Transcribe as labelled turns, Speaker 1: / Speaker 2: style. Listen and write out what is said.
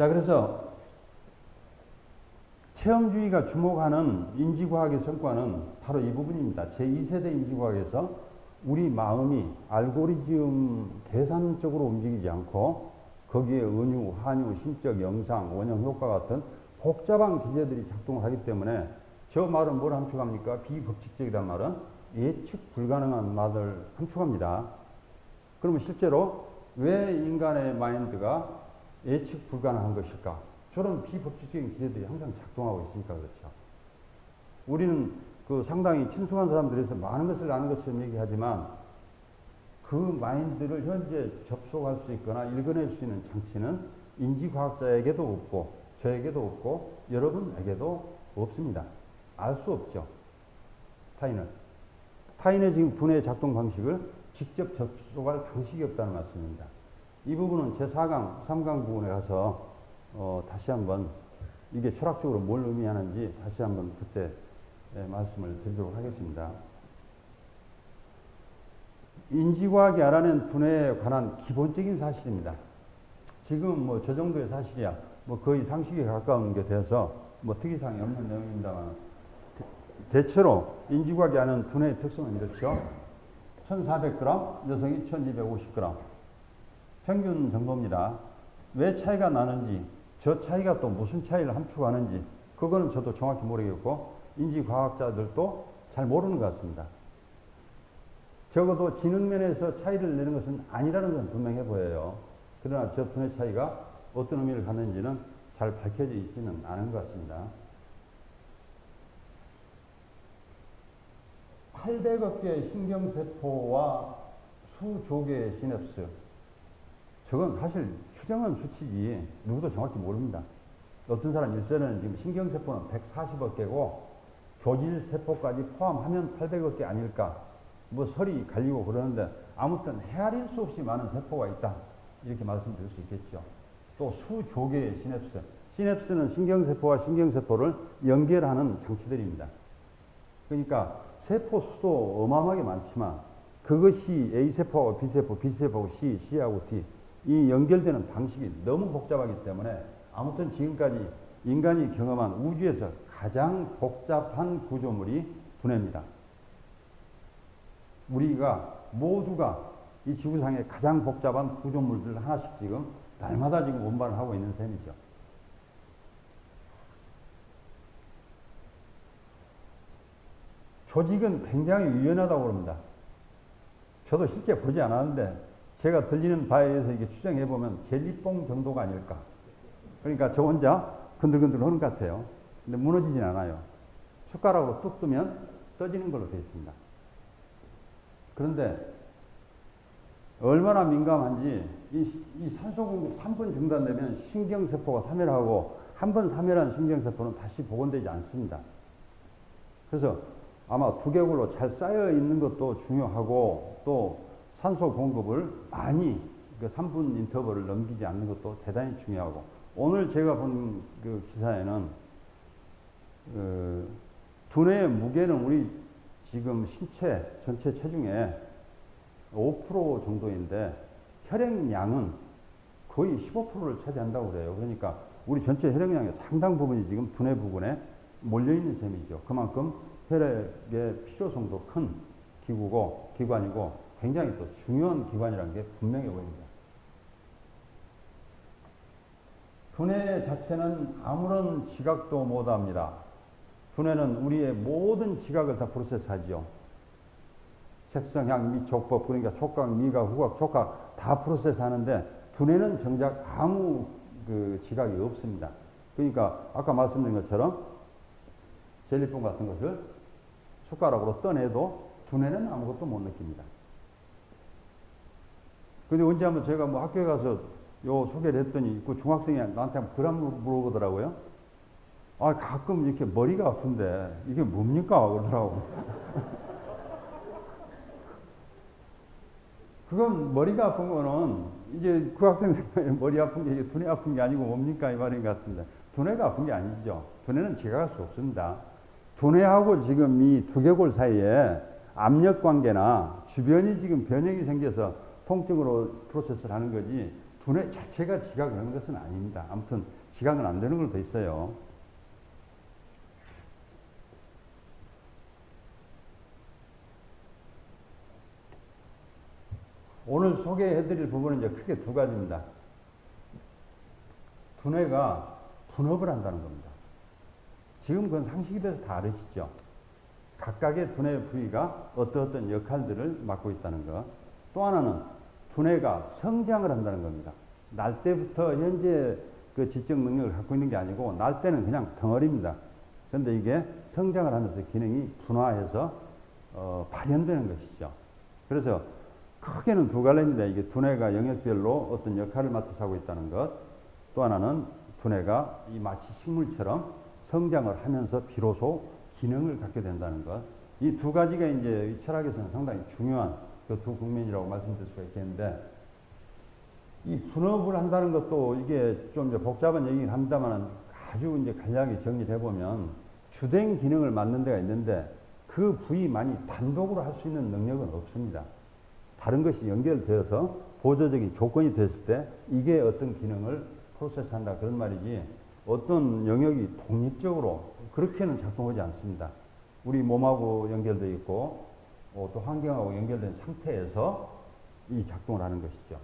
Speaker 1: 자, 그래서 체험주의가 주목하는 인지과학의 성과는 바로 이 부분입니다. 제2세대 인지과학에서 우리 마음이 알고리즘 계산적으로 움직이지 않고 거기에 은유, 한유, 심적, 영상, 원형 효과 같은 복잡한 기제들이 작동을 하기 때문에 저 말은 뭘 함축합니까? 비법칙적이란 말은 예측 불가능한 말을 함축합니다. 그러면 실제로 왜 인간의 마인드가 예측 불가능한 것일까? 저런 비법칙적인 기제들이 항상 작동하고 있으니까 그렇죠. 우리는 그 상당히 친숙한 사람들에서 많은 것을 아는 것처럼 얘기하지만 그 마인드를 현재 접속할 수 있거나 읽어낼 수 있는 장치는 인지과학자에게도 없고 저에게도 없고 여러분에게도 없습니다. 알 수 없죠. 타인은. 타인의 지금 분해 작동 방식을 직접 접속할 방식이 없다는 말씀입니다. 이 부분은 제4강, 3강 부분에 가서 어, 다시 한번 이게 철학적으로 뭘 의미하는지 다시 한번 그때 예, 말씀을 드리도록 하겠습니다. 인지과학이 알아낸 분해에 관한 기본적인 사실입니다. 지금 뭐 저 정도의 사실이야. 뭐 거의 상식에 가까운 게 돼서 뭐 특이사항이 없는 내용입니다만 대 체로 인지과학이 아는 분해의 특성은 이렇죠. 1400g, 여성이 1250g. 평균 정도입니다. 왜 차이가 나는지, 저 차이가 또 무슨 차이를 함축하는지, 그거는 저도 정확히 모르겠고, 인지과학자들도 잘 모르는 것 같습니다. 적어도 지능면에서 차이를 내는 것은 아니라는 건 분명해 보여요. 그러나 저 분의 차이가 어떤 의미를 갖는지는 잘 밝혀져 있지는 않은 것 같습니다. 800억 개의 신경세포와 수조 개의 시냅스. 저건 사실 추정한 수치지 누구도 정확히 모릅니다. 어떤 사람 일선에는 지금 신경세포는 140억 개고 교질세포까지 포함하면 800억 개 아닐까. 뭐 설이 갈리고 그러는데 아무튼 헤아릴 수 없이 많은 세포가 있다. 이렇게 말씀드릴 수 있겠죠. 또 수조 개의 시냅스. 시냅스는 신경세포와 신경세포를 연결하는 장치들입니다. 그러니까 세포 수도 어마어마하게 많지만 그것이 A세포하고 B세포, B세포하고 C, C하고 T 이 연결되는 방식이 너무 복잡하기 때문에 아무튼 지금까지 인간이 경험한 우주에서 가장 복잡한 구조물이 분해입니다. 우리가 모두가 이 지구상의 가장 복잡한 구조물들 하나씩 지금 날마다 지금 운반을 하고 있는 셈이죠. 조직은 굉장히 유연하다고 그럽니다. 저도 실제 보지 않았는데 제가 들리는 바에 의해서 이게 추정해 보면 젤리뽕 정도가 아닐까. 그러니까 저 혼자 근들근들 하는 것 같아요. 근데 무너지진 않아요. 숟가락으로 뚝 뜨면 떠지는 걸로 되어 있습니다. 그런데 얼마나 민감한지 이, 이 산소 공급 3분 중단되면 신경세포가 사멸하고 한 번 사멸한 신경세포는 다시 복원되지 않습니다. 그래서 아마 두개골로 잘 쌓여 있는 것도 중요하고 또 산소 공급을 많이 그 3분 인터벌을 넘기지 않는 것도 대단히 중요하고 오늘 제가 본 그 기사에는 그 두뇌의 무게는 우리 지금 신체 전체 체중의 5% 정도인데 혈액량은 거의 15%를 차지한다고 그래요. 그러니까 우리 전체 혈액량의 상당 부분이 지금 두뇌 부분에 몰려 있는 셈이죠. 그만큼 혈액의 필요성도 큰 기구고 기관이고 굉장히 또 중요한 기관이라는 게 분명해 보입니다. 두뇌 자체는 아무런 지각도 못합니다. 두뇌는 우리의 모든 지각을 다 프로세스하죠. 색성, 향, 미, 촉법 그러니까 촉각, 미각, 후각, 촉각 다 프로세스하는데 두뇌는 정작 아무 그 지각이 없습니다. 그러니까 아까 말씀드린 것처럼 젤리뽕 같은 것을 숟가락으로 떠내도 두뇌는 아무것도 못 느낍니다. 근데 언제 한번 제가 뭐 학교에 가서 요 소개를 했더니 그 중학생이 나한테 그런 물어보더라고요. 아, 가끔 이렇게 머리가 아픈데 이게 뭡니까? 그러더라고. 그건 머리가 아픈 거는 이제 그 학생 생각에 머리 아픈 게 두뇌 아픈 게 아니고 뭡니까? 이 말인 것 같은데. 두뇌가 아픈 게 아니죠. 두뇌는 제가 할 수 없습니다. 두뇌하고 지금 이 두개골 사이에 압력 관계나 주변이 지금 변형이 생겨서 통증으로 프로세스를 하는 거지 두뇌 자체가 지각을 하는 것은 아닙니다. 아무튼 지각은 안 되는 걸도 있어요. 오늘 소개해드릴 부분은 이제 크게 두 가지입니다. 두뇌가 분업을 한다는 겁니다. 지금 그건 상식이 돼서 다 아시죠? 각각의 두뇌 부위가 어떤 어떤 역할들을 맡고 있다는 것. 또 하나는 두뇌가 성장을 한다는 겁니다. 날 때부터 현재 그 지적 능력을 갖고 있는 게 아니고 날 때는 그냥 덩어리입니다. 그런데 이게 성장을 하면서 기능이 분화해서 어, 발현되는 것이죠. 그래서 크게는 두 갈래입니다. 이게 두뇌가 영역별로 어떤 역할을 맡아서 하고 있다는 것. 또 하나는 두뇌가 이 마치 식물처럼 성장을 하면서 비로소 기능을 갖게 된다는 것. 이 두 가지가 이제 철학에서는 상당히 중요한 그두 국면이라고 말씀드릴 수가 있겠는데, 이 분업을 한다는 것도 이게 좀 복잡한 얘기긴 합니다만 아주 이제 간략하게 정리해 보면 주된 기능을 맡는 데가 있는데 그 부위만이 단독으로 할 수 있는 능력은 없습니다. 다른 것이 연결되어서 보조적인 조건이 됐을 때 이게 어떤 기능을 프로세스한다 그런 말이지 어떤 영역이 독립적으로 그렇게는 작동하지 않습니다. 우리 몸하고 연결되어 있고 어, 또 환경하고 연결된 상태에서 이 작동을 하는 것이죠.